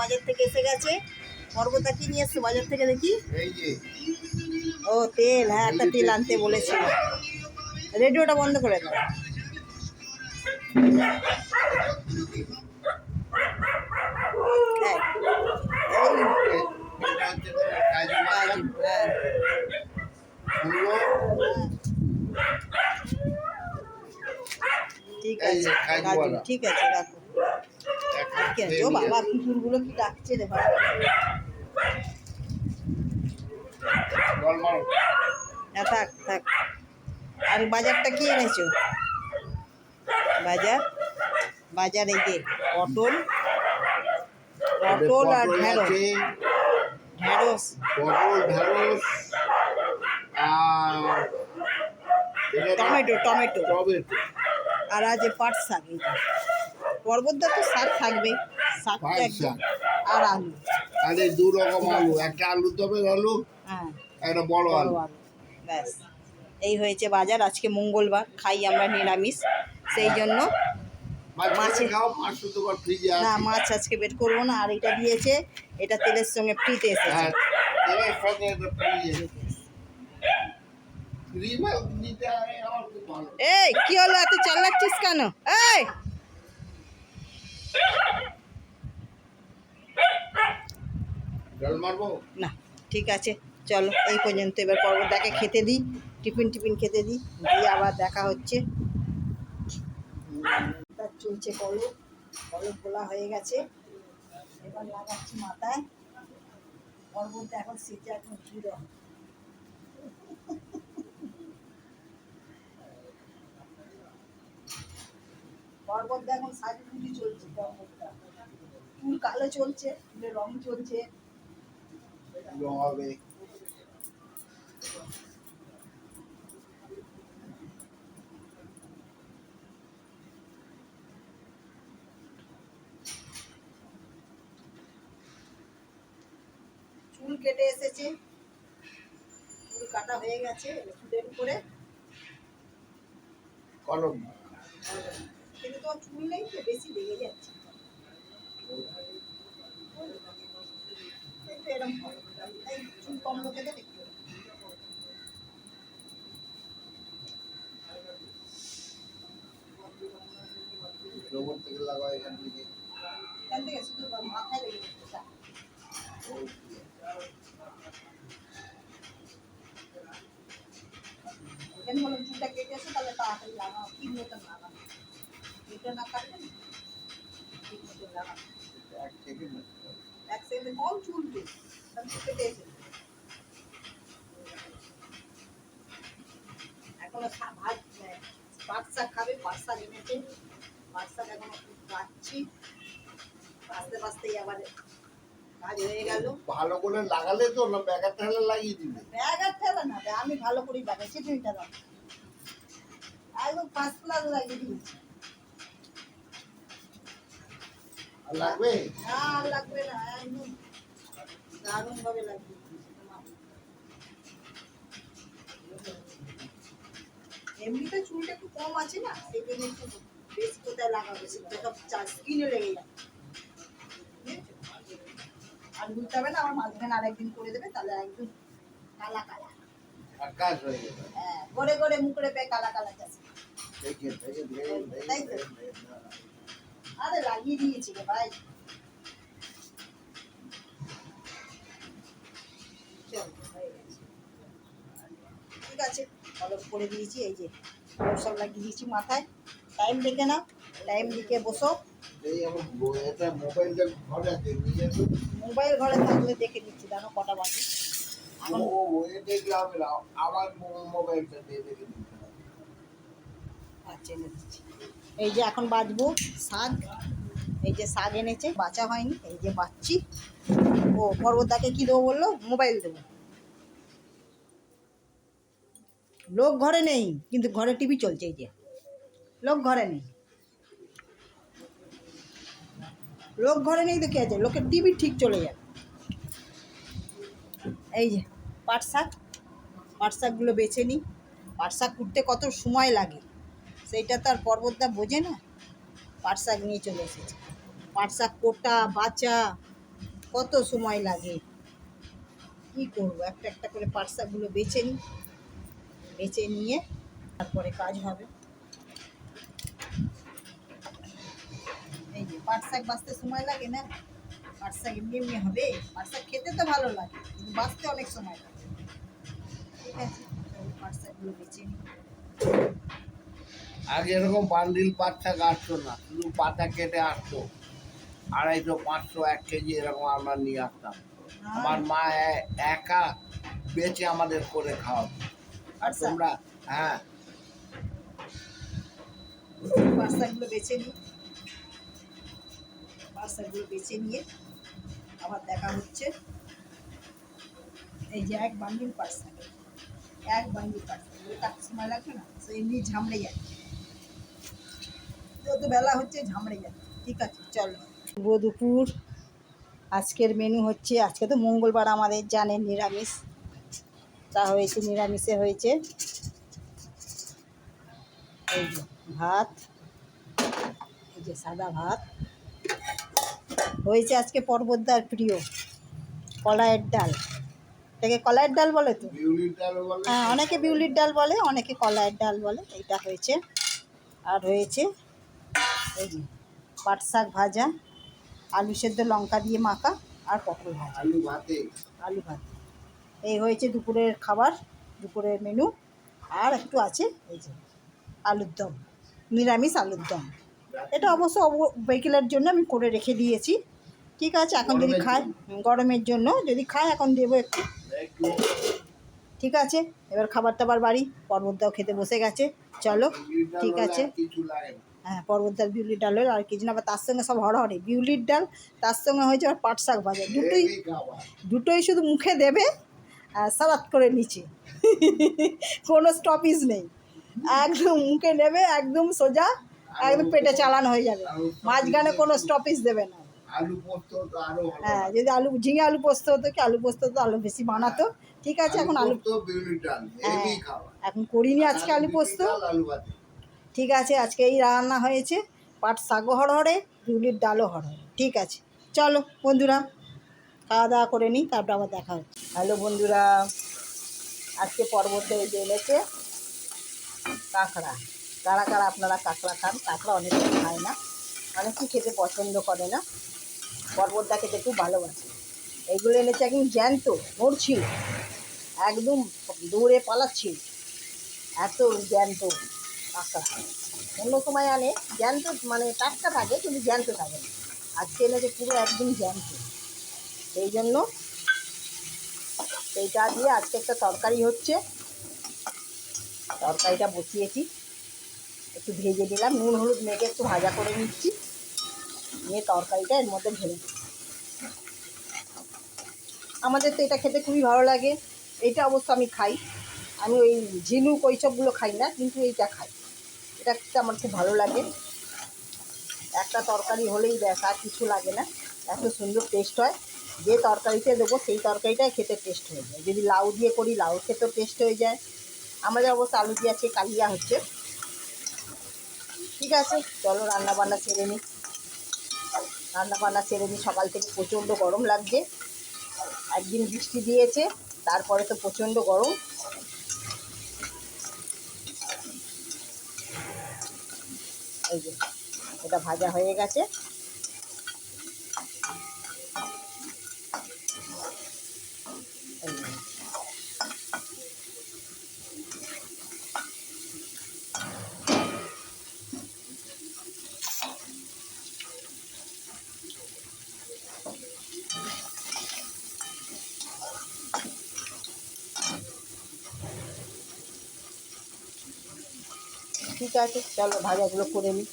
বাজার থেকে এসে গেছে। পর্বতা কি নিয়ে এসছে বাজার থেকে দেখি ও তেল হ্যাঁ একটা তেল আনতে বলেছিল। রেডিওটা বন্ধ করে দাও। ঠিক আছে। ঠিক আছে রাখো। ও বাবা কুকুরগুলো কি ডাকছে রে বাবা হ্যাঁ থাক থাক। আর বাজারটা কি এনেছো? বাজার? বাজার এই যে পটল পটল আর ঢেঁড়স। ঢেঁড়স। পটল ঢেঁড়স আর টমেটো টমেটো। টমেটো। আর আছে পাট শাক পর্বতটা তো শাক থাকবে পাট একদম আর আলু। আর দু রকম আলু একটা আলু দমের আলু হ্যাঁ একটা বড় আলু। ব্যাস এই হয়েছে বাজার আজকে মঙ্গলবার খাই আমরা নিরামিষ সেই জন্য মাছ ফ্রিজে না মাছ আজকে বের করব না আর এটা দিয়েছে এটা তেলের সঙ্গে ফ্রিতে এসেছে। হ্যাঁ এই কি হলো এত চাল লাগছিস কেন? এই না, ঠিক আছে, চলো, এই পর্যন্ত। এবার পর্বতাকে খেতে দিই, টিফিন টিফিন খেতে দিই, দিয়ে আবার দেখা হচ্ছে। চলছে কলক কলক গোলা হয়ে গেছে। এবার লাগাচ্ছি মাথায়। পর্বত এখন সেটা এখন পর্বত এখন সাজুগুজি চলছে চুল কালো চলছে চুলের রং চলছে। রং হবে। চুল কেটে এসেছে। চুল কাটা হয়ে গেছে চুলের উপরে কলম। কিন্তু তোমার চুল নেই তো বেশি লেগে যাচ্ছে। একটু এরম চুল কম লোকেদের একটু। রোবট থেকে লাগাও এখান থেকে। এখান থেকে শুধু মাথায় লেগে যাচ্ছে এখানে বললাম চুলটা কেটে এসে তাহলে তাড়াতাড়ি লাগাও। ঠিক মতন লাগাও। না কাটলে না, ঠিক মতন লাগাও এক সেকেন্ড এক সেকেন্ডে কম চুলবে তাহলে তো কেটে এখনও ভাত আহ, খাবে পাট শাক এনেছে। পাট শাক বাঁচতে বাঁচতেই আবার কাজ হয়ে গেল। ভালো করে লাগালে তো না ব্যাগার ঠেলে লাগিয়ে দিবে ব্যাগ আর ঠেলা না আমি ভালো করেই লাগাইছি দুইটা দাম একদম পাঁচ প্লাস লাগিয়ে দিয়েছি আর লাগবে না লাগবে না দারুণ ভাবে লাগিয়ে এমনিতে চুলটা একটু কম আছে না সেই জন্য একটু বেশি কোথায় লাগাবো সেটা সব স্কিনে লেগে যাবে আর বুঝতে হবে না আমার মাঝখানে আরেকদিন করে দেবে তাহলে একদম কালা কালা আর হয়ে যাবে হ্যাঁ করে করে মুখড়ে পেয়ে কালা কালা তাই তো? আরে লাগিয়ে দিয়েছি রে ভাই। ঠিক আছে কলম করে দিয়েছি এই যে সব লাগিয়ে দিয়েছি মাথায়। টাইম দেখে নাও টাইম দিকে বসো। মোবাইল ঘরে থাকলে দেখে নিচ্ছি জানো কটা বাজে। এখন ও বইয়ে দেখলে হবে আমার মোবাইলটা দিয়ে দেখে আচ্ছা এনে দিচ্ছি। এই যে এখন বাজবো শাক। এই যে শাক এনেছে, বাঁচা হয়নি। এই যে বাঁচছি। ও পর্বতাকে কি দেবো বলল? মোবাইল দেবো। লোক ঘরে নেই, কিন্তু ঘরে টিভি চলছে, এই যে। লোক ঘরে নেই। লোক ঘরে নেই তো কি আছে? লোকের টিভি ঠিক চলে যায় এই যে পাট শাক। পাট শাকগুলো বেছে নিই। পাট শাক কুটতে কত সময় লাগে? সেইটা তো আর পর্বতদা বোঝে না। পাট শাক নিয়ে চলে এসেছে। পাট শাক কোটা বাচা কত সময় লাগে? কি করব? একটা একটা করে পাট শাকগুলো বেছে নিই। বেছে নিয়ে তারপরে কাজ হবে। এই যে পাট শাক বাঁচতে সময় লাগে না? পাট শাক এমনি এমনি হবে? পাট শাক খেতে তো ভালো লাগে, কিন্তু বাঁচতে অনেক সময় লাগে। ঠিক আছে পাট শাকগুলো বেছে নিই। আগে এরকম বান্ডিল পাতা কাটতো না শুধু পাতা কেটে আসতো আড়াইশো পাঁচশো এক কেজি এরকম আমরা নিয়ে আসতাম। আমার মা একা বেঁচে আমাদের করে খাওয়াতো। আর আচ্ছা। তোমরা হ্যাঁ। পাট শাকগুলো বেছে নিই। পাট শাকগুলো বেছে নিয়ে আবার দেখা হচ্ছে। এই যে এক বান্ডিল পাট শাক এক বান্ডিল পাট শাক সময় লাগবে না? তো এমনি ঝামড়ে যাচ্ছে যত বেলা হচ্ছে ঝামড়ে যাচ্ছে। ঠিক আছে চলো। শুভ দুপুর। আজকের মেনু হচ্ছে আজকে তো মঙ্গলবার আমাদের জানেন নিরামিষ। তা হয়েছে নিরামিষে হয়েছে। এই যে ভাত এই যে সাদা ভাত। হয়েছে আজকে পর্বতদার প্রিয় কলাইয়ের ডাল। এটাকে কলাইয়ের ডাল বলে তো? বিউলির ডাল বলে। হ্যাঁ অনেকে বিউলির ডাল বলে অনেকে কলাইয়ের ডাল বলে এইটা হয়েছে। আর হয়েছে এই যে পাট শাক ভাজা আলু সেদ্ধ লঙ্কা দিয়ে মাখা আর পটল ভাজা। আলু ভাতে। আলু ভাত। এই হয়েছে দুপুরের খাবার দুপুরের মেনু আর একটু আছে এই যে আলুর দম নিরামিষ আলুর দম। এটা অবশ্য অব- বিকেলের জন্য আমি করে রেখে দিয়েছি। ঠিক আছে এখন যদি খায় গরমের জন্য যদি খায় এখন দেবো একটু। একটু ঠিক আছে এবার খাবার টাবার বাড়ি পর্বতদাও খেতে বসে গেছে। চলো ঠিক আছে। হ্যাঁ পর্বতদার বিউলির ডাল হলো আর কিছু না আবার তার সঙ্গে সব হরহরে। বিউলির ডাল তার সঙ্গে হয়েছে আবার পাট শাক ভাজা। দুটোই দুটোই শুধু মুখে দেবে আর সালাদ করে নিচে। কোনো স্টপিজ নেই। একদম মুখে নেবে একদম সোজা একদম পেটে চালান হয়ে যাবে। মাঝখানে কোনো স্টপিজ দেবে না। হ্যাঁ যদি আলু ঝিঙে আলু পোস্ত হতো কি আলু পোস্ত তো আলু বেশি বানাতো। ঠিক আছে এখন আলু ডাল হ্যাঁ এখন করিনি আজকে আলু পোস্ত। ডাল, ঠিক আছে, আজকে এই রান্না হয়েছে। পাট শাকও হরহরে বিউলির ডালও হরহরে ঠিক আছে। চলো বন্ধুরা, খাওয়া দাওয়া করে নিই, তারপর আবার দেখা হচ্ছে। হ্যালো বন্ধুরা, আজকে পর্বতে এই যে এনেছে কাঁকড়া। কারা কারা আপনারা কাঁকড়া খান? কাঁকড়া অনেকে খায় না অনেকেই খেতে পছন্দ করে না। পর্বতটা খেতে খুব ভালোবাসে। এইগুলো এনেছে একদম জ্যান্ত নড়ছিল একদম দৌড়ে পালাচ্ছিল। এত জ্যান্ত। কাঁকড়া অন্য সময় আনে, জ্যান্ত মানে টাটকা থাকে, কিন্তু জ্যান্ত থাকে না। আজকে এনেছে পুরো একদম জ্যান্ত। সেই জন্য সেইটা দিয়ে আজকে একটা তরকারি হচ্ছে। তরকারিটা বসিয়েছি। একটু ভেজে দিলাম নুন, হলুদ মেখে একটু ভাজা করে নিচ্ছি। নিয়ে তরকারিটা এর মধ্যে ঢেলে আমাদের তো এটা খেতে খুবই ভালো লাগে। এটা অবশ্য আমি খাই। আমি ওই ঝিনুক ওই সবগুলো খাই না, কিন্তু এইটা খাই। এটা খেতে আমার খুব ভালো লাগে। একটা তরকারি হলেই ব্যাস, আর কিছু লাগে না। এত সুন্দর টেস্ট হয়। যে তরকারিতে দেবো, সেই তরকারিটাই খেতে টেস্ট হয়ে যায়। যদি লাউ দিয়ে করি, লাউ খেতেও টেস্ট হয়ে যায়। আমাদের অবশ্য আলু দিয়ে আছে, কালিয়া হচ্ছে। ঠিক আছে, চলো রান্না বান্না সেরে নিই রান্না বান্না সেরে নিই সকাল থেকে প্রচণ্ড গরম লাগছে। একদিন বৃষ্টি দিয়েছে, তারপরে তো প্রচণ্ড গরম। এই যে এটা ভাজা হয়ে গেছে। ঠিক আছে, চলো ভাজাগুলো করে নিই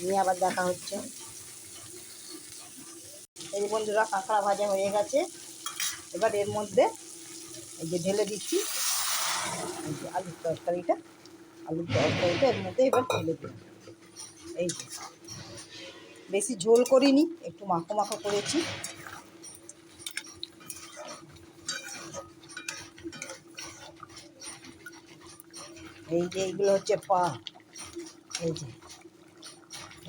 নিয়ে আবার দেখা হচ্ছে। এই বন্ধুরা, কাঁকড়া ভাজা হয়ে গেছে। এবার এর মধ্যে এই যে ঢেলে দিচ্ছি। আলুর তরকারিটা আলুর তরকারিটা এর মধ্যে এবার ঢেলে দিই এই বেশি ঝোল করিনি, একটু মাখো মাখো করেছি। এই যে এইগুলো হচ্ছে পা। এই যে,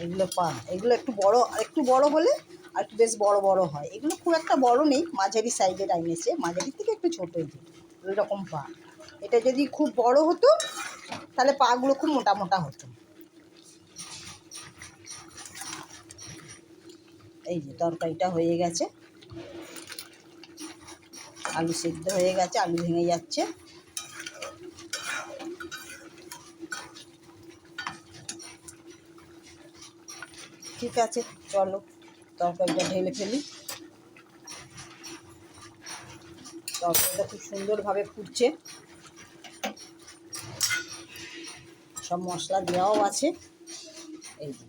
এগুলো পা। এগুলো একটু বড় একটু বড় হলে আর একটু বেশ বড় বড় হয়। এগুলো খুব একটা বড় নেই, মাঝারি সাইজের আইনেছে মাঝারি থেকে একটু ছোটো ওই রকম পা। এটা যদি খুব বড় হতো, তাহলে পাগুলো খুব মোটা মোটা হতো। এই যে, তরকারিটা হয়ে গেছে। আলু সেদ্ধ হয়ে গেছে, আলু ভেঙে যাচ্ছে। ঠিক আছে, চলো, তরকারিটা ঢেলে ফেলি। তরকারিটা খুব সুন্দরভাবে ফুটছে। সব মশলা দেওয়াও আছে। এই যে।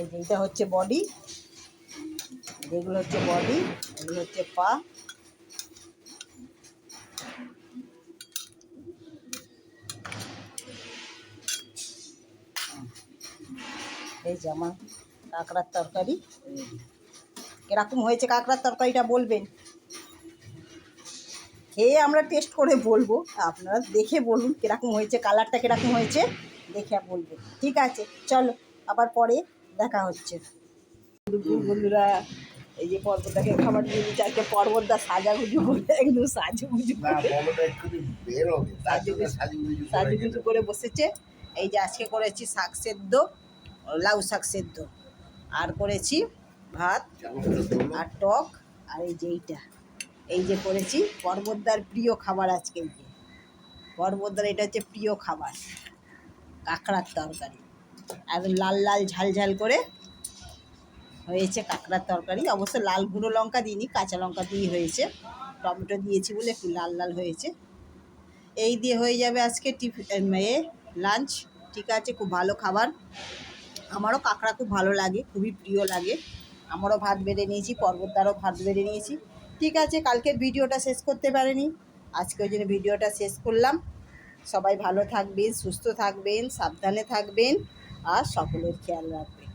এই যে, এটা হচ্ছে বডি। যেগুলো হচ্ছে বডি, এগুলো হচ্ছে পা। এই যে আমার কাঁকড়ার তরকারি। কীরকম হয়েছে কাঁকড়ার তরকারিটা বলবেন? খেয়ে আমরা টেস্ট করে বলব আপনারা দেখে বলুন কীরকম হয়েছে কালারটা কীরকম হয়েছে দেখে বলবেন। ঠিক আছে চলো আবার পরে দেখা হচ্ছে। বন্ধুরা এই যে পর্বতাকে খাবার দিয়ে দিচ্ছে আজকে পর্বতদা সাজাগুজু করে একদম সাজুগুজু সাজুগুজু করে বসেছে। এই যে আজকে করেছি শাক সেদ্ধ লাউ শাক সেদ্ধ। আর করেছি ভাত আর টক আর এই যে এইটা। এই যে করেছি পর্বতদার প্রিয় খাবার আজকে যে। পর্বতদার এটা হচ্ছে প্রিয় খাবার। কাঁকড়ার তরকারি। একদম লাল লাল ঝাল ঝাল করে হয়েছে কাঁকড়ার তরকারি। অবশ্য লাল গুঁড়ো লঙ্কা দিইনি, কাঁচা লঙ্কা দিয়ে হয়েছে। টমেটো দিয়েছি বলে একটু লাল লাল হয়েছে। এই দিয়ে হয়ে যাবে আজকে টিফিন এ লাঞ্চ ঠিক আছে, খুব ভালো খাবার। আমারও কাঁকড়া খুব ভালো লাগে, খুবই প্রিয় লাগে। আমারও ভাত বেড়ে নিয়েছি, পর্বতদারও ভাত বেড়ে নিয়েছি। ঠিক আছে, কালকের ভিডিওটা শেষ করতে পারিনি। আজকে ওই জন্য ভিডিওটা শেষ করলাম। সবাই ভালো থাকবেন, সুস্থ থাকবেন, সাবধানে থাকবেন আর সকলের খেয়াল রাখবেন।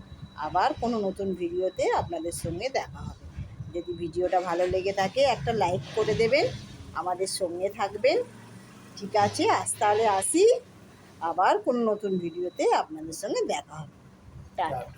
আবার কোনো নতুন ভিডিওতে আপনাদের সঙ্গে দেখা হবে। যদি ভিডিওটা ভালো লেগে থাকে, একটা লাইক করে দেবেন, আমাদের সঙ্গে থাকবেন। ঠিক আছে, আজ তাহলে আসি। আবার কোনো নতুন ভিডিওতে আপনাদের সঙ্গে দেখা হবে। that.